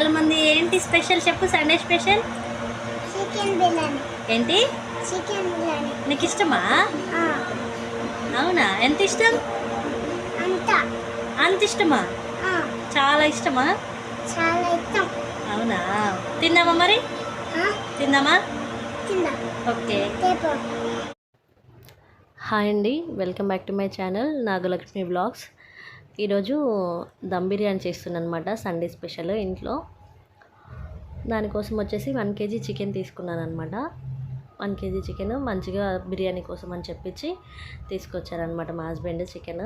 చాలా మంది ఏంటి స్పెషల్ చెప్పు సండే స్పెషల్? చికెన్ బిర్యానీ. ఏంటి? చికెన్ బిర్యానీ. నీకు ఇష్టమా? అవునా? ఎంత ఇష్టం? అంతా. అంత ఇష్టమా? ఆ, చాలా ఇష్టమా? చాలా ఇష్టం. అవునా? తిందామా మరి? ఆ, తిందామా తిందా ఓకే. హాయ్ అండి. Welcome back to my channel Nagalakshmi vlogs. ఈరోజు దమ్ బిర్యానీ చేస్తున్నాను అనమాట సండే స్పెషల్ ఇంట్లో. దానికోసం వచ్చేసి వన్ కేజీ చికెన్ తీసుకున్నాను అనమాట వన్ కేజీ చికెన్ మంచిగా బిర్యానీ కోసం అని చెప్పించి తీసుకొచ్చారనమాట మా హస్బెండ్ చికెన్.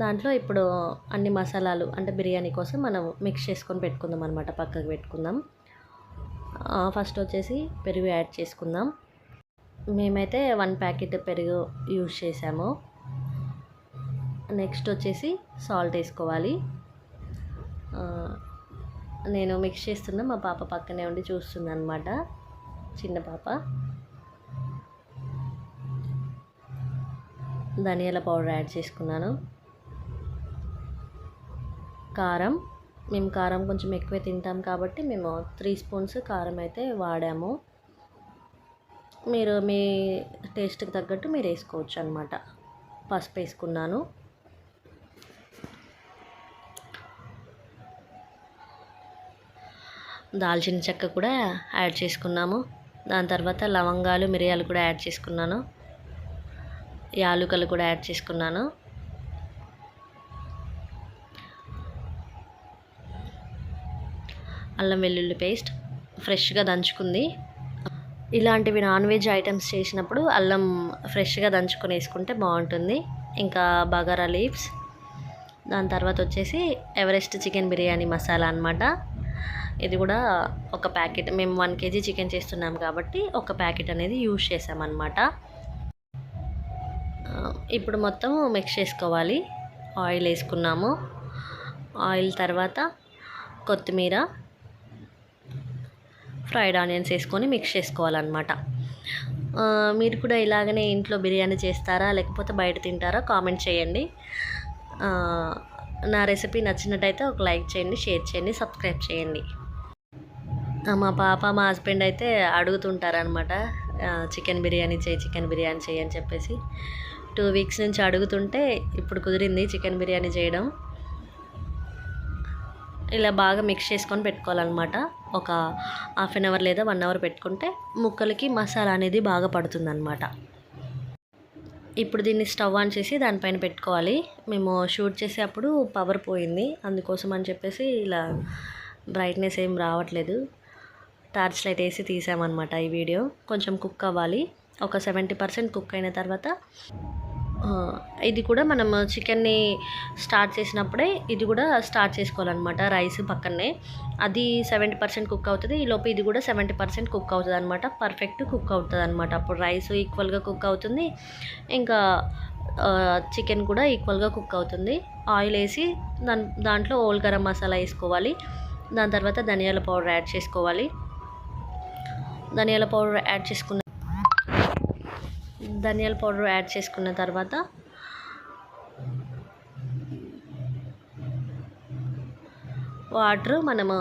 దాంట్లో ఇప్పుడు అన్ని మసాలాలు అంటే బిర్యానీ కోసం మనం మిక్స్ చేసుకొని పెట్టుకుందాం అనమాట పక్కకు పెట్టుకుందాం. ఫస్ట్ వచ్చేసి పెరుగు యాడ్ చేసుకుందాం. మేమైతే వన్ ప్యాకెట్ పెరుగు యూజ్ చేసాము. నెక్స్ట్ వచ్చేసి సాల్ట్ వేసుకోవాలి. నేను మిక్స్ చేస్తున్నా మా పాప పక్కనే ఉండి చూస్తుంది అనమాట చిన్న పాప. ధనియాల పౌడర్ యాడ్ చేసుకున్నాను. కారం. మేము కారం కొంచెం ఎక్కువే తింటాం కాబట్టి మేము త్రీ స్పూన్స్ కారం అయితే వాడాము. మీరు మీ టేస్ట్కి తగ్గట్టు మీరు వేసుకోవచ్చు అనమాట పసుపు వేసుకున్నాను. దాల్చిన చెక్క కూడా యాడ్ చేసుకున్నాము. దాని తర్వాత లవంగాలు మిరియాలు కూడా యాడ్ చేసుకున్నాను. యాలుకలు కూడా యాడ్ చేసుకున్నాను. అల్లం వెల్లుల్లి పేస్ట్ ఫ్రెష్గా దంచుకుంది. ఇలాంటివి నాన్ వెజ్ ఐటమ్స్ చేసినప్పుడు అల్లం ఫ్రెష్గా దంచుకొని వేసుకుంటే బాగుంటుంది. ఇంకా బగారా లీవ్స్. దాని తర్వాత వచ్చేసి ఎవరెస్ట్ చికెన్ బిర్యానీ మసాలా అన్నమాట. ఇది కూడా ఒక ప్యాకెట్. మేము వన్ కేజీ చికెన్ చేస్తున్నాం కాబట్టి ఒక ప్యాకెట్ అనేది యూజ్ చేసామన్నమాట. ఇప్పుడు మొత్తం మిక్స్ చేసుకోవాలి. ఆయిల్ వేసుకున్నాము. ఆయిల్ తర్వాత కొత్తిమీర ఫ్రైడ్ ఆనియన్స్ వేసుకొని మిక్స్ చేసుకోవాలన్నమాట. మీరు కూడా ఇలాగనే ఇంట్లో బిర్యానీ చేస్తారా లేకపోతే బయట తింటారా కామెంట్ చేయండి. నా రెసిపీ నచ్చినట్టయితే ఒక లైక్ చేయండి షేర్ చేయండి సబ్స్క్రైబ్ చేయండి. మా పాప మా హస్బెండ్ అయితే అడుగుతుంటారనమాట చికెన్ బిర్యానీ చేయి చికెన్ బిర్యానీ చేయి అని చెప్పేసి. టూ వీక్స్ నుంచి అడుగుతుంటే ఇప్పుడు కుదిరింది చికెన్ బిర్యానీ చేయడం. ఇలా బాగా మిక్స్ చేసుకొని పెట్టుకోవాలన్నమాట. ఒక హాఫ్ అన్ అవర్ లేదా వన్ అవర్ పెట్టుకుంటే ముక్కలకి మసాలా అనేది బాగా పడుతుందన్నమాట. ఇప్పుడు దీన్ని స్టవ్ ఆన్ చేసి దానిపైన పెట్టుకోవాలి. మేము షూట్ చేసేటప్పుడు పవర్ పోయింది. అందుకోసం అని చెప్పేసి ఇలా బ్రైట్నెస్ ఏం రావట్లేదు. టార్చ్ లైట్ వేసి తీసామన్నమాట ఈ వీడియో. కొంచెం కుక్ అవ్వాలి. ఒక సెవెంటీ పర్సెంట్ కుక్ అయిన తర్వాత ఇది కూడా మనం చికెన్ని స్టార్ట్ చేసినప్పుడే ఇది కూడా స్టార్ట్ చేసుకోవాలన్నమాట రైస్ పక్కనే. అది సెవెంటీ పర్సెంట్ కుక్ అవుతుంది. ఈ లోపు ఇది కూడా సెవెంటీ పర్సెంట్ కుక్ అవుతుంది అనమాట పర్ఫెక్ట్ కుక్ అవుతుంది అనమాట అప్పుడు రైస్ ఈక్వల్గా కుక్ అవుతుంది. ఇంకా చికెన్ కూడా ఈక్వల్గా కుక్ అవుతుంది. ఆయిల్ వేసి దాని దాంట్లో ఓల్ గరం మసాలా వేసుకోవాలి. దాని తర్వాత ధనియాల పౌడర్ యాడ్ చేసుకోవాలి. ధనియాల పౌడర్ యాడ్ చేసుకున్న ధనియాల పౌడర్ యాడ్ చేసుకున్న తర్వాత వాటర్ మనము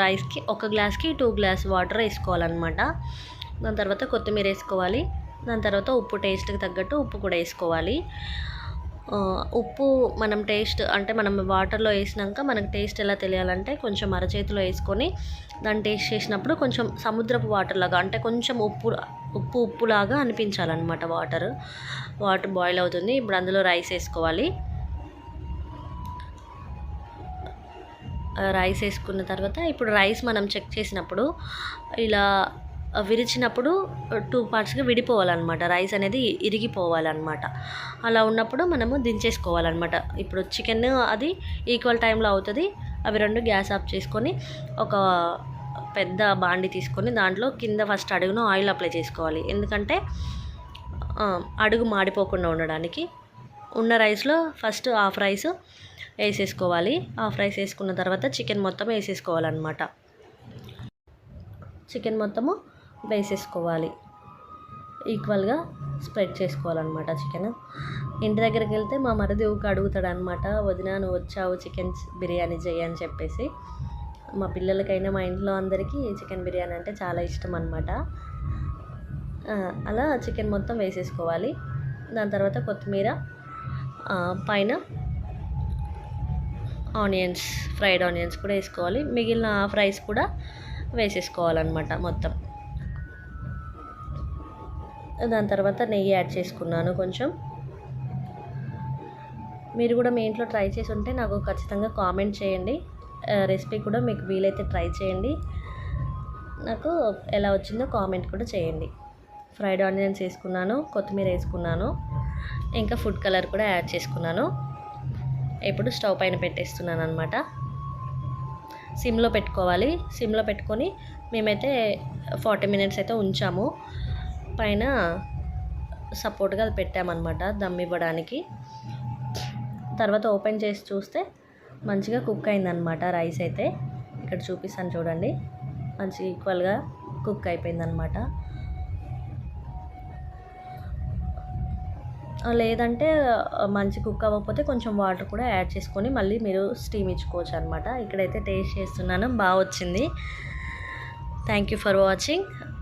రైస్కి ఒక గ్లాస్కి టూ గ్లాస్ వాటర్ వేసుకోవాలన్నమాట. దాని తర్వాత కొత్తిమీర వేసుకోవాలి. దాని తర్వాత ఉప్పు టేస్ట్కి తగ్గట్టు ఉప్పు కూడా వేసుకోవాలి. ఉప్పు మనం టేస్ట్ అంటే మనం వాటర్లో వేసినాక మనకు టేస్ట్ ఎలా తెలియాలంటే కొంచెం అరచేతిలో వేసుకొని దాన్ని టేస్ట్ చేసినప్పుడు కొంచెం సముద్రపు వాటర్ లాగా అంటే కొంచెం ఉప్పు ఉప్పు ఉప్పులాగా అనిపించాలన్నమాట వాటర్. వాటర్ బాయిల్ అవుతుంది. ఇప్పుడు అందులో రైస్ వేసుకోవాలి. రైస్ వేసుకున్న తర్వాత ఇప్పుడు రైస్ మనం చెక్ చేసినప్పుడు ఇలా విరిచినప్పుడు టూ పార్ట్స్గా విడిపోవాలన్నమాట. రైస్ అనేది ఇరిగిపోవాలన్నమాట. అలా ఉన్నప్పుడు మనము దించేసుకోవాలన్నమాట. ఇప్పుడు చికెన్ అది ఈక్వల్ టైంలో అవుతుంది. అవి రెండు గ్యాస్ ఆఫ్ చేసుకొని ఒక పెద్ద బాండి తీసుకొని దాంట్లో కింద ఫస్ట్ అడుగును ఆయిల్ అప్లై చేసుకోవాలి. ఎందుకంటే అడుగు మాడిపోకుండా ఉండడానికి ఉన్న రైస్లో ఫస్ట్ హాఫ్ రైస్ వేసేసుకోవాలి. హాఫ్ రైస్ వేసుకున్న తర్వాత చికెన్ మొత్తం వేసేసుకోవాలన్నమాట. చికెన్ మొత్తము వేసేసుకోవాలి. ఈక్వల్గా స్ప్రెడ్ చేసుకోవాలన్నమాట చికెన్. ఇంటి దగ్గరికి వెళ్తే మా మరిది ఊక అడుగుతాడు అనమాట వదిన నువ్వు వచ్చావు చికెన్ బిర్యానీ చెయ్యి అని చెప్పేసి. మా పిల్లలకైనా మా ఇంట్లో అందరికీ చికెన్ బిర్యానీ అంటే చాలా ఇష్టం అనమాట అలా చికెన్ మొత్తం వేసేసుకోవాలి. దాని తర్వాత కొత్తిమీర పైన ఆనియన్స్ ఫ్రైడ్ ఆనియన్స్ కూడా వేసుకోవాలి. మిగిలిన ఫ్రైస్ కూడా వేసేసుకోవాలన్నమాట మొత్తం. దాని తర్వాత నెయ్యి యాడ్ చేసుకున్నాను కొంచెం. మీరు కూడా మీ ఇంట్లో ట్రై చేసి ఉంటే నాకు ఖచ్చితంగా కామెంట్ చేయండి. రెసిపీ కూడా మీకు వీలైతే ట్రై చేయండి. నాకు ఎలా వచ్చిందో కామెంట్ కూడా చేయండి. ఫ్రైడ్ ఆనియన్స్ వేసుకున్నాను కొత్తిమీర వేసుకున్నాను ఇంకా ఫుడ్ కలర్ కూడా యాడ్ చేసుకున్నాను. ఇప్పుడు స్టవ్ పైన పెట్టేస్తున్నాను అనమాట సిమ్లో పెట్టుకోవాలి. సిమ్లో పెట్టుకొని మేమైతే ఫార్టీ మినిట్స్ అయితే ఉంచాము. పైన సపోర్ట్గా అది పెట్టామన్నమాట దమ్ ఇవ్వడానికి. తర్వాత ఓపెన్ చేసి చూస్తే మంచిగా కుక్ అయిందనమాట రైస్ అయితే. ఇక్కడ చూపిస్తాను చూడండి. మంచి ఈక్వల్గా కుక్ అయిపోయిందనమాట లేదంటే మంచి కుక్ అవ్వకపోతే కొంచెం వాటర్ కూడా యాడ్ చేసుకొని మళ్ళీ మీరు స్టీమ్ ఇచ్చుకోవచ్చు అనమాట ఇక్కడైతే టేస్ట్ చేస్తున్నాను బాగా వచ్చింది thank you for watching.